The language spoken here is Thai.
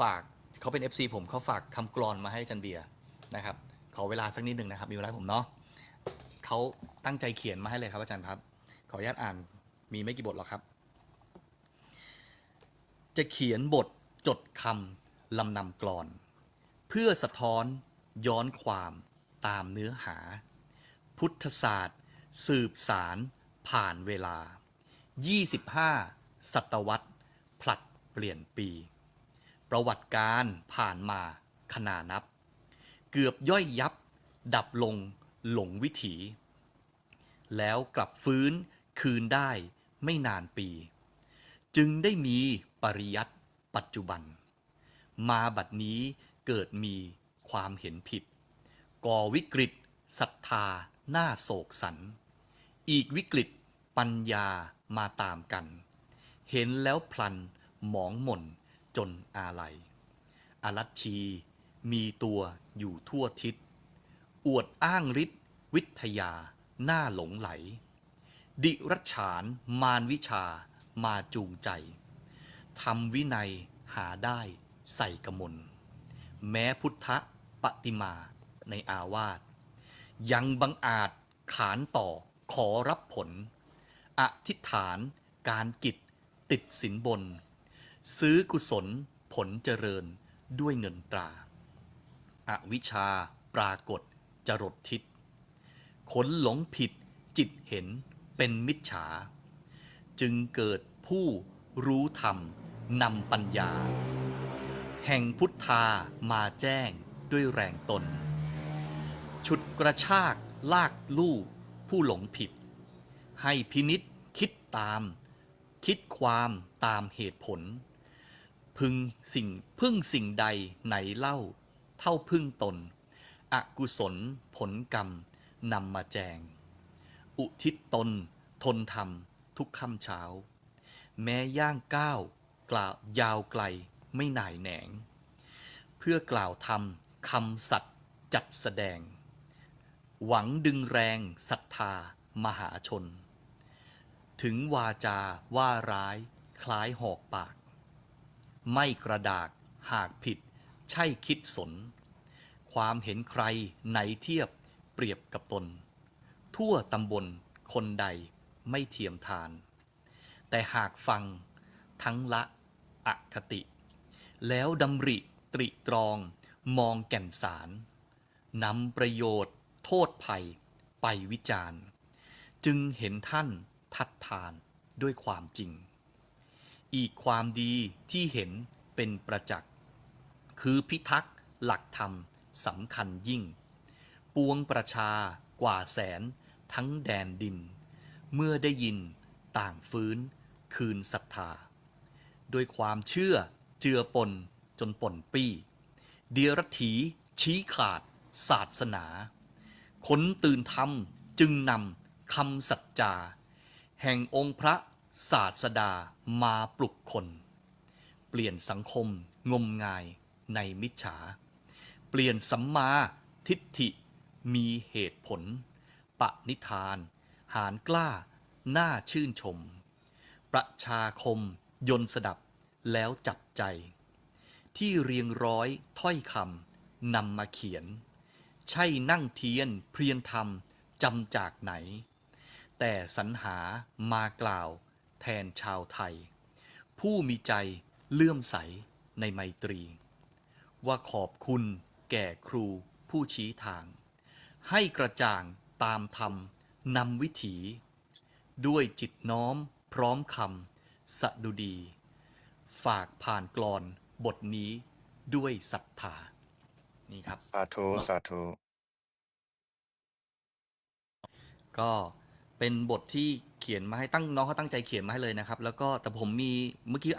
ฝากเขาเป็น FC ผมเขาฝากคำกรอนมาให้จันเบียร์นะครับ ขอเวลาสักนิดหนึ่งนะครับมีเวลาให้ผมเนาะเขาตั้งใจเขียนมาให้เลยครับอาจารย์ครับ ขออนุญาตอ่านมีไม่กี่บทหรอกครับ จะเขียนบทจดคำลำนำกรอน เพื่อสะท้อนย้อนความตามเนื้อหา พุทธศาสตร์ สืบสารผ่านเวลา 25 ศตวรรษผลัดเปลี่ยนปี ประวัติการผ่านมาขนานับ เกือบย่อยยับ ดับลงหลงวิถี แล้วกลับฟื้นคืนได้ไม่นานปี จึงได้มีปริยัติปัจจุบัน มาบัดนี้เกิดมีความเห็นผิด ก่อวิกฤตศรัทธาหน้าโศกสัน อีกวิกฤตปัญญามาตามกัน เห็นแล้วพลันหมองหม่น จนอาลัยอรัชชี มีตัวอยู่ทั่วทิศ อวดอ้างฤทธิ์วิทยา หน้าหลงไหล ดิรัชานมารวิชามาจูงใจทำวินัยหาได้ใส่กมล แม้พุทธปฏิมาในอาวาสยังบังอาจขานต่อขอรับผล อธิษฐานการกิจติดสินบน ซื้อกุศลผลเจริญด้วยเงินตราอวิชชาปรากฏจรดทิศขนหลงผิดจิตเห็นเป็นมิจฉา จึงเกิดผู้รู้ธรรมนำปัญญา แห่งพุทธามาแจ้งด้วยแรงตน ฉุดกระชากลากลู่ผู้หลงผิด ให้พินิษคิดตาม คิดความตามเหตุผล พึงสิ่งพึ่งสิ่งใดไหนเล่า เท่าพึ่งตน อกุศลผลกรรมนำมาแจง อุทิศตน ทนธรรม ทุกค่ำเช้า แม้ย่างก้าวกล่าวยาวไกลไม่หน่ายแหนง เพื่อกล่าวธรรมคำสัตย์จัดแสดง หวังดึงแรงศรัทธามหาชน ถึงวาจาว่าร้ายคล้ายหอกปาก ไม่กระดากหากผิด ใช่คิดสน ความเห็นใครไหนเทียบเปรียบกับตน ทั่วตำบลคนใดไม่เทียมทาน แต่หากฟังทั้งละอคติ แล้วดำริตริตรองมองแก่นสารนำประโยชน์โทษภัยไปวิจารณ์ จึงเห็นท่านทัดทานด้วยความจริง อีกความดีที่เห็นเป็นประจักษ์ คือพิทักษ์หลักธรรมสำคัญยิ่ง ปวงประชากว่าแสนทั้งแดนดิน เมื่อได้ยินต่างฟื้นคืนศรัทธา ด้วยความเชื่อเจือปนจนป่นปี้ เดียรถีชี้ขาดศาสนาคนตื่นธรรมจึงนำคำสัจจา แห่งองค์พระ ศาสดามาปลุกคน เปลี่ยนสังคมงมงายในมิจฉา เปลี่ยนสัมมาทิฏฐิมีเหตุผลปณิธาน หารกล้า น่าชื่นชม ประชาคมยนต์สดับแล้วจับใจ ที่เรียงร้อยถ้อยคำนำมาเขียน ใช่นั่งเทียนเพียนธรรมจำจากไหน แต่สรรหามากล่าว แทนชาวไทย ผู้มีใจเลื่อมใสในไมตรี ว่าขอบคุณแก่ครูผู้ชี้ทาง ให้กระจ่างตามธรรมนำวิถี ด้วยจิตน้อมพร้อมคำสดุดี ฝากผ่านกลอนบทนี้ด้วยศรัทธา นี่ครับ สาธุ สาธุ ก็เป็นบทที่ เขียนมาให้ตั้งน้องเขาตั้งใจเขียนมาให้เลยนะครับ แล้วก็แต่ผมมีเมื่อกี้